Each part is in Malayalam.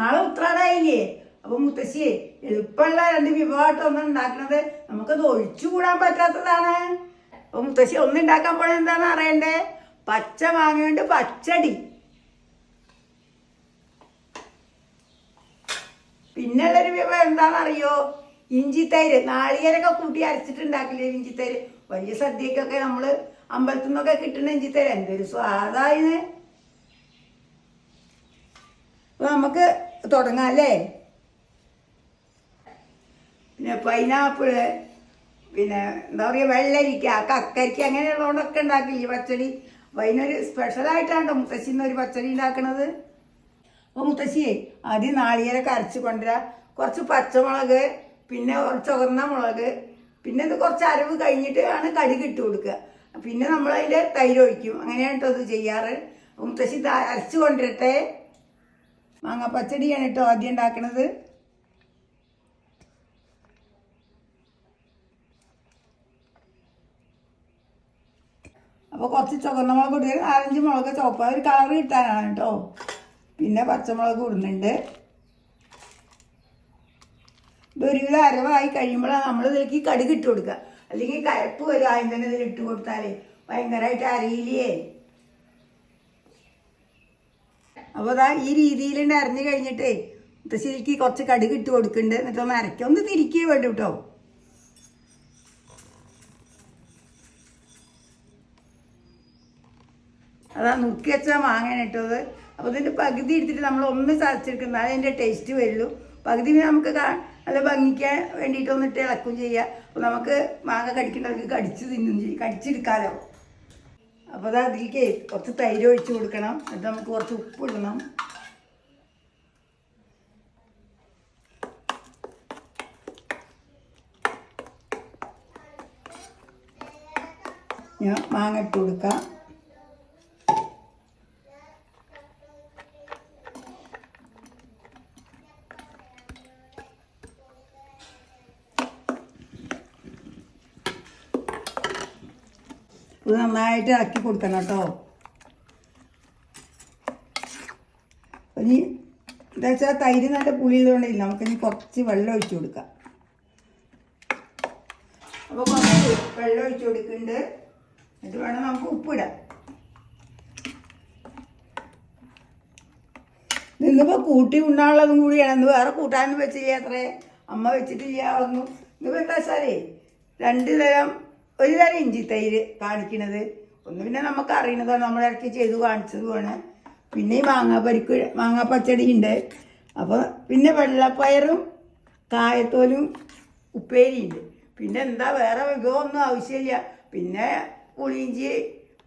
നാളെ ഉത്രാടായില്ലേ? അപ്പൊ മുത്തശ്ശിയെ എളുപ്പമുള്ള രണ്ട് വിഭവമായിട്ട് ഒന്ന് ഉണ്ടാക്കണത് നമുക്കത് ഒഴിച്ചുകൂടാൻ പറ്റാത്തതാണ്. അപ്പൊ മുത്തശ്ശി ഒന്ന് ഉണ്ടാക്കാൻ എന്താണെന്ന് അറിയണ്ടേ? പച്ച മാങ്ങയുണ്ട് പച്ചടി. പിന്നുള്ളൊരു വിഭവം എന്താണെന്നറിയോ? ഇഞ്ചിത്തൈര്. നാളികേരൊക്കെ കൂട്ടി അരച്ചിട്ടുണ്ടാക്കില്ലേ ഇഞ്ചിത്തൈര്? വലിയ സദ്യക്കൊക്കെ നമ്മൾ അമ്പലത്തിൽ നിന്നൊക്കെ കിട്ടുന്ന ഇഞ്ചിത്തൈര്. എന്തൊരു സ്വാദായിന്. നമുക്ക് തുടങ്ങാം അല്ലേ? പിന്നെ പൈനാപ്പിൾ പിന്നെ എന്താ പറയുക വെള്ളരിക്ക കക്കരിക്ക അങ്ങനെയുള്ളതുകൊണ്ടൊക്കെ ഉണ്ടാക്കില്ലേ പച്ചടി? വൈകുന്നൊരു സ്പെഷ്യലായിട്ടാണ് മുത്തശ്ശിന്ന് ഒരു പച്ചടി ഉണ്ടാക്കണത്. അപ്പോൾ മുത്തശ്ശിയെ ആദ്യം നാളികേരൊക്കെ അരച്ച് കൊണ്ടുവരാ. കുറച്ച് പച്ചമുളക് പിന്നെ കുറച്ച് ചുവന്ന മുളക് പിന്നെ ഇത് കുറച്ച് അരവ് കഴിഞ്ഞിട്ട് ആണ് കടുക് ഇട്ട് കൊടുക്കുക. പിന്നെ നമ്മളതിന്റെ തൈര് ഒഴിക്കും. അങ്ങനെയാണ് കേട്ടോ ഇത് ചെയ്യാറ്. മുത്തശ്ശി അരച്ച് കൊണ്ടിരട്ടെ മാങ്ങ പച്ചടിയാണ് കേട്ടോ ആദ്യം ഉണ്ടാക്കണത്. അപ്പോൾ കുറച്ച് ചുവന്ന മുളക് ഇടുക. നാലഞ്ച് മുളക് ചുവപ്പ്. ഒരു കളർ കിട്ടാനാണ് കേട്ടോ. പിന്നെ പച്ചമുളക് ഇടുന്നുണ്ട്. ഇതൊരുവിധം അരവായി കഴിയുമ്പോഴാണ് നമ്മൾ ഇതിലേക്ക് കടുക് കൊടുക്കുക. അല്ലെങ്കിൽ കയപ്പ് വരും ആദ്യം തന്നെ ഇതിൽ ഇട്ട് കൊടുത്താലേ. ഭയങ്കരമായിട്ട് അരിയില്ലേ? അപ്പോൾ അതാ ഈ രീതിയിൽ അരഞ്ഞു കഴിഞ്ഞിട്ടേ മുത്തശ്ശേരിക്ക് കുറച്ച് കടുക് ഇട്ട് കൊടുക്കുന്നുണ്ട് എന്നിട്ട് ഒന്ന് അരയ്ക്കുക ഒന്ന് തിരിക്കേ വേണ്ടു കേട്ടോ അതാ നുക്കി വെച്ചാൽ മാങ്ങയാണ് ഇട്ടത് അപ്പോൾ ഇതിന്റെ പകുതി എടുത്തിട്ട് നമ്മൾ ഒന്ന് ചതച്ചെടുക്കുന്നത് അതിന്റെ ടേസ്റ്റ് വരുള്ളൂ. പകുതി നമുക്ക് നല്ല ഭംഗിക്കാൻ വേണ്ടിയിട്ട് ഒന്നിട്ട് ഇളക്കും ചെയ്യുക അപ്പോൾ നമുക്ക് മാങ്ങ കടിക്കേണ്ടവർക്ക് കടിച്ച് തിന്നും ചെയ്യും കടിച്ചെടുക്കാമല്ലോ അപ്പോൾ അത് അതിലേക്ക് കുറച്ച് തൈര് ഒഴിച്ച് കൊടുക്കണം. എന്നിട്ട് നമുക്ക് കുറച്ച് ഉപ്പ് ഇടണം. ഞാൻ മാങ്ങ ഇട്ട് കൊടുക്കാം. ഇത് നന്നായിട്ട് ഇളക്കി കൊടുക്കണം കേട്ടോ. ഇനി എന്താ വെച്ചാൽ തൈര് നല്ല പുളിയുള്ളതുകൊണ്ടില്ല നമുക്കിനി കുറച്ച് വെള്ളം ഒഴിച്ചു കൊടുക്കാം. അപ്പോൾ കുറച്ച് വെള്ളം ഒഴിച്ചു കൊടുക്കുന്നുണ്ട്. എന്നിട്ട് വേണം നമുക്ക് ഉപ്പിടാം ഇന്നിപ്പോൾ കൂട്ടി ഉണ്ണാനുള്ളതും കൂടിയാണ്. ഇന്ന് വേറെ കൂട്ടാനൊന്നും വെച്ചില്ല അത്രേ? അമ്മ വെച്ചിട്ടില്ല ഒന്നും ഇന്നിപ്പോൾ എന്താ വെച്ചാലേ രണ്ട് തരം ഒരു തരം ഇഞ്ചി തൈര് കാണിക്കണത്. ഒന്ന് പിന്നെ നമുക്ക് അറിയണതാണ് നമ്മൾ ഇടയ്ക്ക് ചെയ്ത് കാണിച്ചതുമാണ് പിന്നെ ഈ മാങ്ങാ പരിക്ക് മാങ്ങാ പച്ചടി ഉണ്ട് അപ്പോൾ പിന്നെ വെള്ളപ്പയറും കായത്തോലും ഉപ്പേരിയുണ്ട് പിന്നെ എന്താ വേറെ വിഭവമൊന്നും ആവശ്യമില്ല. പിന്നെ പുളിയിഞ്ചി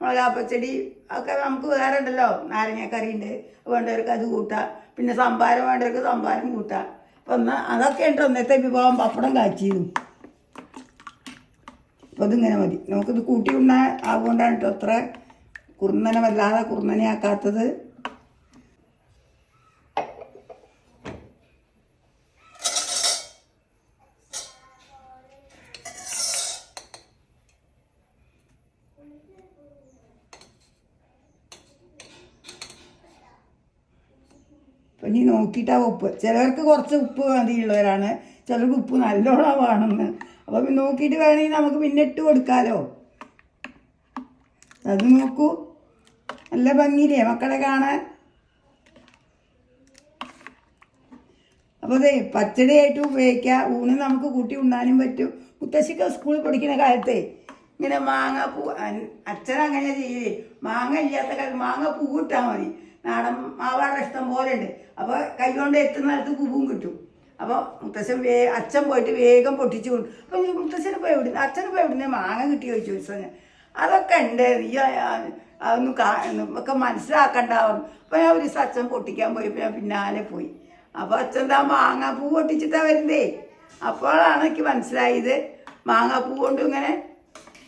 മുളകാ പച്ചടി ഒക്കെ നമുക്ക് വേറെ ഉണ്ടല്ലോ. നാരങ്ങക്കറി ഉണ്ട് വേണ്ടവർക്ക് അത് കൂട്ടാം. പിന്നെ സംഭാരം വേണ്ടവർക്ക് സംഭാരം കൂട്ടാം. അപ്പം എന്നാൽ അതൊക്കെ ഉണ്ട് ഒന്നത്തെ വിഭവം പപ്പടം കാച്ചിയതും. അപ്പോൾ ഇതിങ്ങനെ മതി. നമുക്കിത് കൂട്ടി ഉണ്ണാൻ ആവുകൊണ്ടാണ് കേട്ടോ അത്ര കുറുന്നനെ വല്ലാതെ കുറുന്നനെയാക്കാത്തത് ഇനി നോക്കിയിട്ടാ ഉപ്പ്. ചിലർക്ക് കുറച്ച് ഉപ്പ് മതിയുള്ളവരാണ്. ചിലർക്ക് ഉപ്പ് നല്ലോണം വേണമെന്ന്. അപ്പം നോക്കിയിട്ട് വേണമെങ്കിൽ നമുക്ക് പിന്നെ ഇട്ട് കൊടുക്കാമല്ലോ അത് നോക്കൂ. നല്ല ഭംഗിയില്ലേ മക്കളെ കാണാൻ? അപ്പോൾ അതെ പച്ചടിയായിട്ട് ഉപയോഗിക്കുക ഊണ് നമുക്ക് കൂട്ടി ഉണ്ണാനും പറ്റും. മുത്തശ്ശിക്ക് സ്കൂളിൽ പഠിക്കുന്ന കാലത്തെ ഇങ്ങനെ മാങ്ങ പൂ അച്ഛൻ അങ്ങനെ ചെയ്യേ. മാങ്ങ ഇല്ലാത്ത കാലത്ത് മാങ്ങ പൂ ഇട്ടാൽ മതി. നാടൻ മാവാട ഇഷ്ടം പോലെ ഉണ്ട്. അപ്പോൾ കൈകൊണ്ട് കൊണ്ട് എത്തുന്നിടത്ത് പൂവും കിട്ടും. അപ്പോൾ മുത്തശ്ശൻ വേ അച്ഛൻ പോയിട്ട് വേഗം പൊട്ടിച്ചു കൊണ്ട് അപ്പോൾ മുത്തശ്ശന് പോയി എവിടുന്ന് അച്ഛന് പോയി എവിടുന്ന് മാങ്ങ കിട്ടി ചോദിച്ചു ദിവസം ഞാൻ. അതൊക്കെ ഉണ്ട് നീ അതൊന്നും കാ ഒക്കെ മനസ്സിലാക്കണ്ടാവും അപ്പോൾ ഞാൻ ഒരു ദിവസം അച്ഛൻ പൊട്ടിക്കാൻ പോയപ്പോൾ ഞാൻ പിന്നാലെ പോയി. അപ്പോൾ അച്ഛൻ താ മാങ്ങാപ്പൂ പൊട്ടിച്ചിട്ടാ വരുന്നേ. അപ്പോഴാണ് എനിക്ക് മനസ്സിലായത്. മാങ്ങാപ്പൂ കൊണ്ട് ഇങ്ങനെ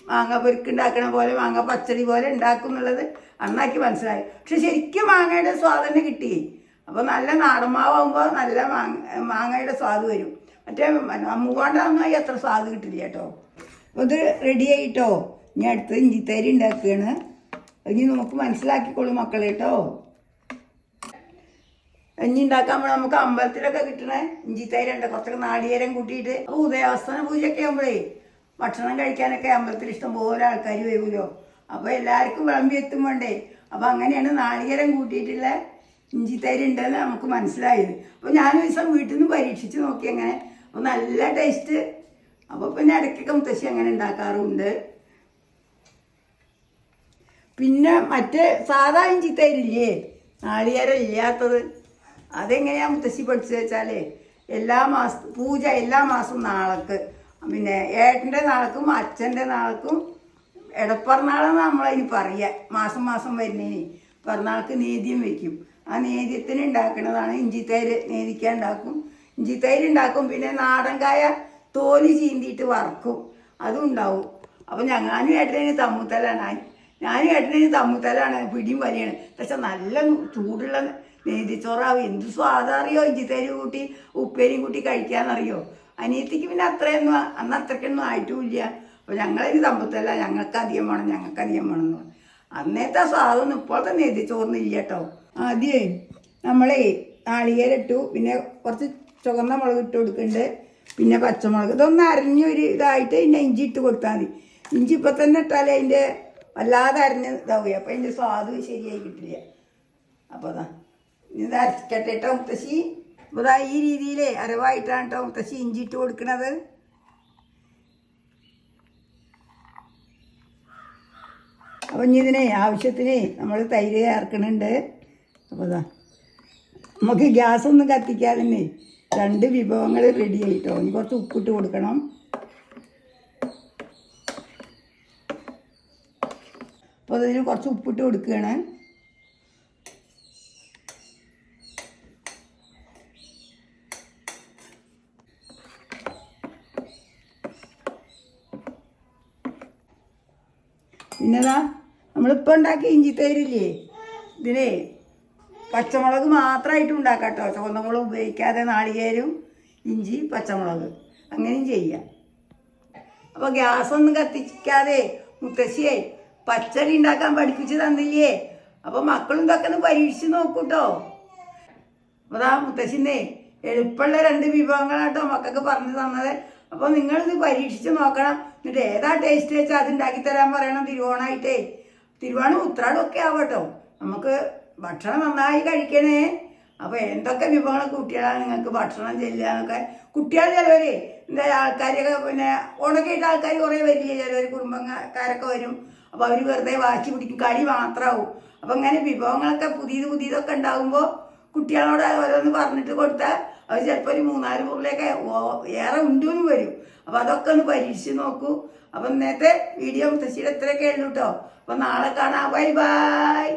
മാങ്ങ പൊരുക്കുണ്ടാക്കണ പോലെ മാങ്ങ പച്ചടി പോലെ ഉണ്ടാക്കും എന്നുള്ളത് അന്നാക്കി മനസ്സിലായി. പക്ഷെ ശരിക്കും മാങ്ങയുടെ സ്വാദ് കിട്ടി അപ്പോൾ നല്ല നാടൻ മാവാകുമ്പോൾ നല്ല മാങ്ങ മാങ്ങയുടെ സ്വാദ് വരും. മറ്റേ മൂവാണ്ടാങ്ങായി അത്ര സ്വാദ് കിട്ടില്ല കേട്ടോ. അപ്പോൾ ഇത് റെഡി ആയിട്ടോ? ഇനി അടുത്ത് ഇഞ്ചിത്തേരി ഉണ്ടാക്കുകയാണ് ഇനി നമുക്ക് മനസ്സിലാക്കിക്കോളൂ മക്കളെ കേട്ടോ. ഇനി ഉണ്ടാക്കാൻ നമുക്ക് അമ്പലത്തിലൊക്കെ കിട്ടണേ ഇഞ്ചി ഉണ്ട്. കുറച്ചൊക്കെ നാളികേരം കൂട്ടിയിട്ട്. അപ്പോൾ ഉദയാവസ്ഥാന പൂജയൊക്കെ ആകുമ്പോഴേ ഭക്ഷണം കഴിക്കാനൊക്കെ അമ്പലത്തിൽ ഇഷ്ടം പോലെ ആൾക്കാർ വരുമല്ലോ അപ്പോൾ എല്ലാവർക്കും വിളമ്പി എത്തും വേണ്ടേ അപ്പോൾ അങ്ങനെയാണ് നാളികേരം കൂട്ടിയിട്ടുള്ള ഇഞ്ചി തൈര് ഉണ്ടെന്ന് നമുക്ക് മനസ്സിലായത്. അപ്പോൾ ഞാൻ ദിവസം വീട്ടിൽ നിന്ന് പരീക്ഷിച്ച് നോക്കി അങ്ങനെ അപ്പോൾ നല്ല ടേസ്റ്റ് അപ്പോൾ പിന്നെ ഇടയ്ക്കൊക്കെ മുത്തശ്ശി അങ്ങനെ ഉണ്ടാക്കാറുമുണ്ട്. പിന്നെ മറ്റേ സാധാ ഇഞ്ചി തൈരില്ലേ നാളികേരം ഇല്ലാത്തത് അതെങ്ങനെയാണ് മുത്തശ്ശി പഠിച്ചു വെച്ചാലേ എല്ലാ മാസം പൂജ എല്ലാ മാസവും നാളക്ക്. പിന്നെ ഏട്ടന്റെ നാളക്കും അച്ഛന്റെ നാളക്കും എടപ്പറന്നാളെന്ന് നമ്മളതിന് പറയുക മാസം മാസം വരുന്നതിന്. പിറന്നാൾക്ക് നീതിയും വെക്കും. ആ നേദ്യത്തിന് ഉണ്ടാക്കുന്നതാണ് ഇഞ്ചിത്തൈര് നേദിക്ക ഉണ്ടാക്കും. ഇഞ്ചിത്തൈര് ഉണ്ടാക്കും പിന്നെ നാടൻ കായ തോൽ ചീന്തിയിട്ട് വറക്കും. അതും ഉണ്ടാവും. അപ്പം ഞാനും ഏട്ടന് തമ്മുത്തലാണ്. ഞാനും ഏട്ടന് തമ്മുത്തലാണ്. പിടിയും വലിയാണ്. പക്ഷെ നല്ല ചൂടുള്ള നേതിച്ചോറാവും എന്ത് സ്വാദറിയോ ഇഞ്ചിത്തൈര് കൂട്ടി ഉപ്പേരിയും കൂട്ടി കഴിക്കാന്നറിയോ? അനിയത്തിക്ക് പിന്നെ അത്രയൊന്നും അന്ന് അത്രയ്ക്കൊന്നും ആയിട്ടുമില്ല അപ്പോൾ ഞങ്ങളതിന് തമ്പത്തല്ല ഞങ്ങൾക്ക് അധികം വേണം ഞങ്ങൾക്ക് അധികം വേണം എന്ന് പറഞ്ഞു. അന്നേത്തെ സ്വാദൊന്നും ഇപ്പോഴത്തെ നെയ്തിച്ചോറിന് ഇല്ല കേട്ടോ. ആദ്യമേ നമ്മളെ നാളികേരം ഇട്ടു പിന്നെ കുറച്ച് ചുവന്ന മുളക് ഇട്ട് കൊടുക്കുന്നുണ്ട് പിന്നെ പച്ചമുളക്. ഇതൊന്ന് അരഞ്ഞൊരു ഇതായിട്ട് പിന്നെ ഇഞ്ചി ഇട്ട് കൊടുത്താൽ മതി. ഇഞ്ചി ഇപ്പം തന്നെ ഇട്ടാലേ അതിന്റെ വല്ലാതെ അരഞ്ഞ് ഇതാവുക അപ്പം അതിന്റെ സ്വാദ് ശരിയായി കിട്ടില്ല. അപ്പോൾ അതാ. ഇത് അരക്കട്ടെ കേട്ടോ മുത്തശ്ശി. അപ്പോൾ അതാ ഈ രീതിയിലേ അരവായിട്ടാണ് കേട്ടോ മുത്തശ്ശി ഇഞ്ചി ഇട്ട് കൊടുക്കണത്. അപ്പം ഇനി ഇതിനെ ആവശ്യത്തിന് നമ്മൾ തൈര് ചേർക്കണുണ്ട്. അപ്പോൾ അതാ നമുക്ക് ഗ്യാസൊന്നും കത്തിക്കാതെ തന്നെ രണ്ട് വിഭവങ്ങൾ റെഡി ആയിട്ടോ. ഇനി കുറച്ച് ഉപ്പിട്ട് കൊടുക്കണം. അപ്പോൾ അതിന് കുറച്ച് ഉപ്പിട്ട് കൊടുക്കുകയാണ് പിന്നെതാ നമ്മളിപ്പോൾ ഉണ്ടാക്കിയ ഇഞ്ചി തൈരില്ലേ ഇതിനെ പച്ചമുളക് മാത്രമായിട്ട് ഉണ്ടാക്കാം കേട്ടോ. ചുവന്നമുളക് ഉപയോഗിക്കാതെ നാളികേരും ഇഞ്ചി പച്ചമുളക്. അങ്ങനെയും ചെയ്യാം. അപ്പോൾ ഗ്യാസൊന്നും കത്തിക്കാതെ മുത്തശ്ശിയെ പച്ചടി ഉണ്ടാക്കാൻ പഠിപ്പിച്ച് തന്നില്ലേ? അപ്പോൾ മക്കളും ഇതൊക്കെ ഒന്ന് പരീക്ഷിച്ച് നോക്കൂട്ടോ അപ്പോൾ ആ മുത്തശ്ശിന്റെ എളുപ്പമുള്ള രണ്ട് വിഭവങ്ങളാട്ടോ മക്കൾക്ക് പറഞ്ഞു തന്നത്. അപ്പോൾ നിങ്ങളിത് പരീക്ഷിച്ച് നോക്കണം. എന്നിട്ട് ഏതാ ടേസ്റ്റ് വെച്ചാൽ അത് ഉണ്ടാക്കി തരാൻ പറയണം തിരുവോണമായിട്ടേ തിരുവോണം ഉത്രാടമൊക്കെ ആവട്ടോ. നമുക്ക് ഭക്ഷണം നന്നായി കഴിക്കണേ. അപ്പോൾ എന്തൊക്കെ വിഭവങ്ങൾ കുട്ടികളാണ് നിങ്ങൾക്ക് ഭക്ഷണം ചെല്ലുക എന്നൊക്കെ കുട്ടികൾ ചിലവർ എന്താ ആൾക്കാരൊക്കെ പിന്നെ ഉണക്കിയിട്ട് ആൾക്കാർ കുറേ വരില്ലേ? ചിലവർ കുടുംബക്കാരൊക്കെ വരും. അപ്പോൾ അവർ വെറുതെ വാശി പിടിക്കും. കളി മാത്രമാവും അപ്പോൾ ഇങ്ങനെ വിഭവങ്ങളൊക്കെ പുതിയത് പുതിയതൊക്കെ ഉണ്ടാകുമ്പോൾ കുട്ടികളോട് ഓരോന്ന് പറഞ്ഞിട്ട് കൊടുത്താൽ അവർ ചിലപ്പോൾ ഒരു മൂന്നാൽ മുറിലൊക്കെ ഏറെ ഉണ്ടെന്ന് വരും. അപ്പോൾ അതൊക്കെ ഒന്ന് പരീക്ഷിച്ച് നോക്കൂ. അപ്പം ഇന്നത്തെ വീഡിയോ മുത്തശ്ശിയുടെ ഇത്രയൊക്കെ ഉള്ളൂ കേട്ടോ അപ്പം നാളെ കാണാം. Bye bye.